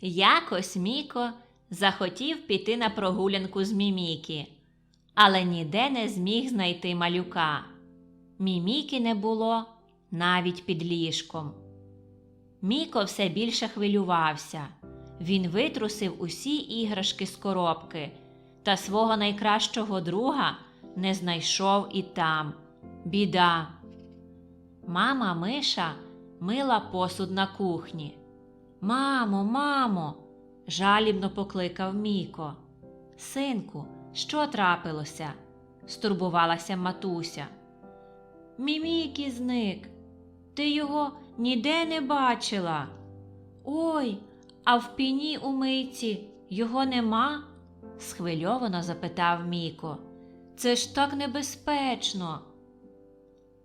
Якось Міко захотів піти на прогулянку з Мімікі, але ніде не зміг знайти малюка. Мімікі не було навіть під ліжком. Міко все більше хвилювався. Він витрусив усі іграшки з коробки та свого найкращого друга не знайшов і там. Біда. Мама Миша мила посуд на кухні. Мамо, мамо, жалібно покликав Міко. Синку, що трапилося? стурбувалася матуся. Мімікі зник. Ти його ніде не бачила. Ой, а в піні у мийці його нема? схвильовано запитав Міко. Це ж так небезпечно.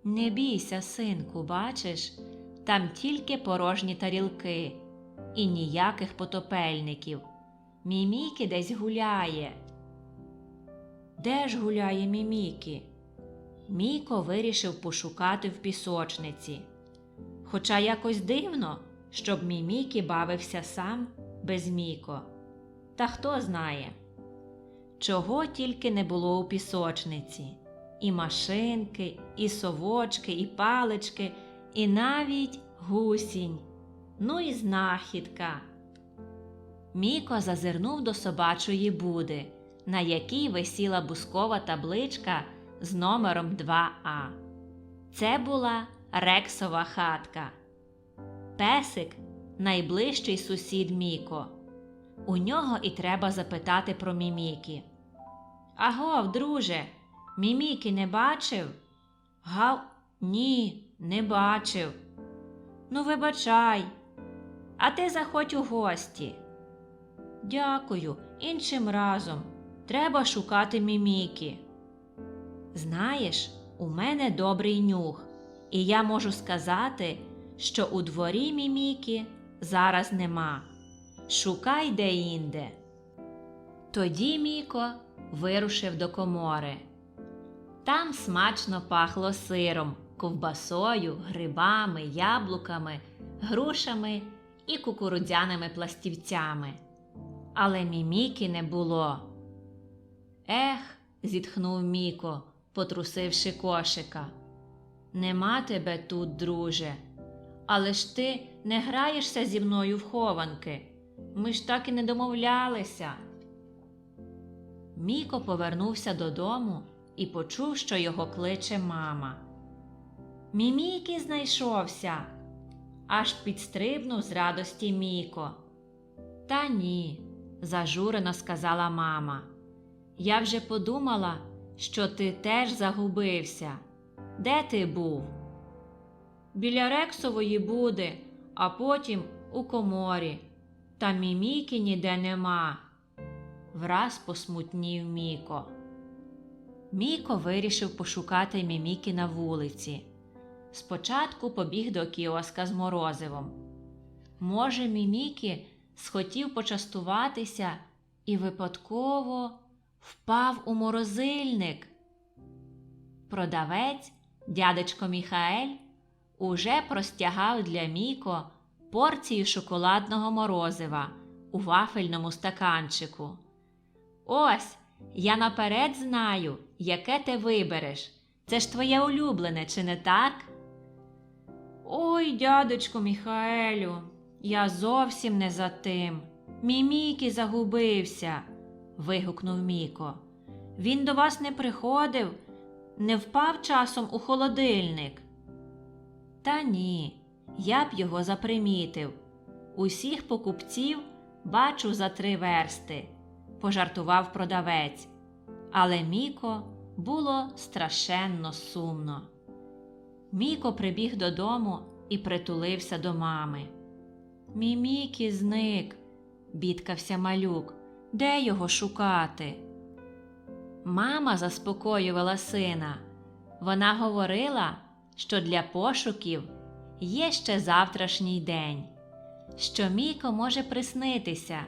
Не бійся, синку, бачиш, там тільки порожні тарілки і ніяких потопельників. Мімікі десь гуляє. Де ж гуляє Мімікі? Міко вирішив пошукати в пісочниці. Хоча якось дивно, щоб Мімікі бавився сам без Міко. Та хто знає, чого тільки не було у пісочниці і машинки, і совочки, і палички, і навіть гусінь. Ну і знахідка. Міко зазирнув до собачої буди, на якій висіла бускова табличка з номером 2А. Це була рексова хатка. Песик найближчий сусід Міко. У нього і треба запитати про Мімікі. Агов, друже, Мімікі не бачив? Гав, ні, не бачив. Ну, вибачай, а ти заходь у гості. Дякую, іншим разом. Треба шукати Мімікі. Знаєш, у мене добрий нюх, і я можу сказати, що у дворі Мімікі зараз нема. Шукай де-інде. Тоді Міко вирушив до комори. Там смачно пахло сиром, ковбасою, грибами, яблуками, грушами і кукурудзяними пластівцями. Але Міміки не було. Ех, зітхнув Міко, потрусивши кошика. Нема тебе тут, друже. Але ж ти не граєшся зі мною в хованки. Ми ж так і не домовлялися. Міко повернувся додому і почув, що його кличе мама. Мімікі знайшовся, аж підстрибнув з радості Міко. Та ні, зажурено сказала мама. Я вже подумала, що ти теж загубився. Де ти був? Біля Рексової буде, а потім у коморі. Та міміки ніде нема. Враз посмутнів Міко. Міко вирішив пошукати міміки на вулиці. Спочатку побіг до кіоска з морозивом. Може, мімікі схотів почастуватися і випадково впав у морозильник. Продавець, дядечко Міхаель, уже простягав для Міко порцію шоколадного морозива у вафельному стаканчику. Ось, я наперед знаю, яке ти вибереш. Це ж твоє улюблене, чи не так? Ой, дядечко Міхаелю, я зовсім не за тим. Мімікі загубився. вигукнув Міко. Він до вас не приходив, не впав часом у холодильник. Та ні, я б його запримітив. Усіх покупців бачу за три версти, пожартував продавець. Але Міко було страшенно сумно. Міко прибіг додому і притулився до мами. Мімікі зник, бідкався малюк. Де його шукати? Мама заспокоювала сина. Вона говорила, що для пошуків є ще завтрашній день, що Міко може приснитися,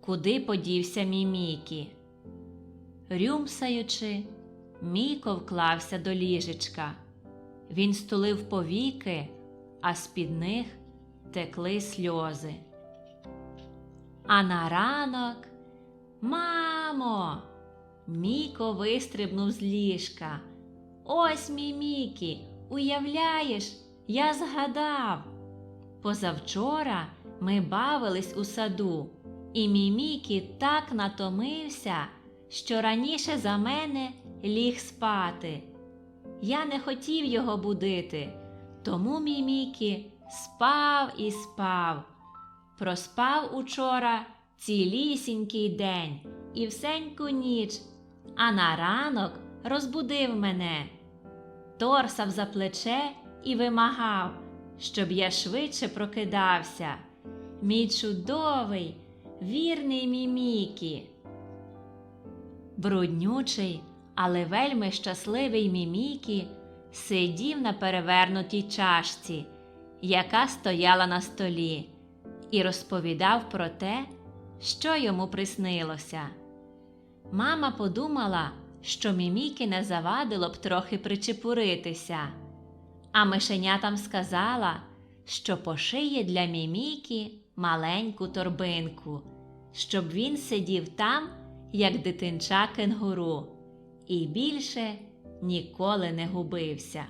куди подівся Мімікі. Рюмсаючи, Міко вклався до ліжечка. Він стулив повіки, а з-під них текли сльози. А на ранок Мамо. Міко вистрибнув з ліжка. Ось мій Мікі, уявляєш, я згадав. Позавчора ми бавились у саду, і мій Мікі так натомився, що раніше за мене ліг спати. Я не хотів його будити, тому мій Мікі спав і спав. Проспав учора цілісінький день і всеньку ніч, а на ранок розбудив мене, торсав за плече і вимагав, щоб я швидше прокидався. Мій чудовий, вірний мімікі. Бруднючий, але вельми щасливий мімікі сидів на перевернутій чашці, яка стояла на столі, і розповідав про те, що йому приснилося. Мама подумала, що мімікі не завадило б трохи причепуритися, а мишенятам сказала, що пошиє для мімікі маленьку торбинку, щоб він сидів там, як дитинча кенгуру, і більше ніколи не губився.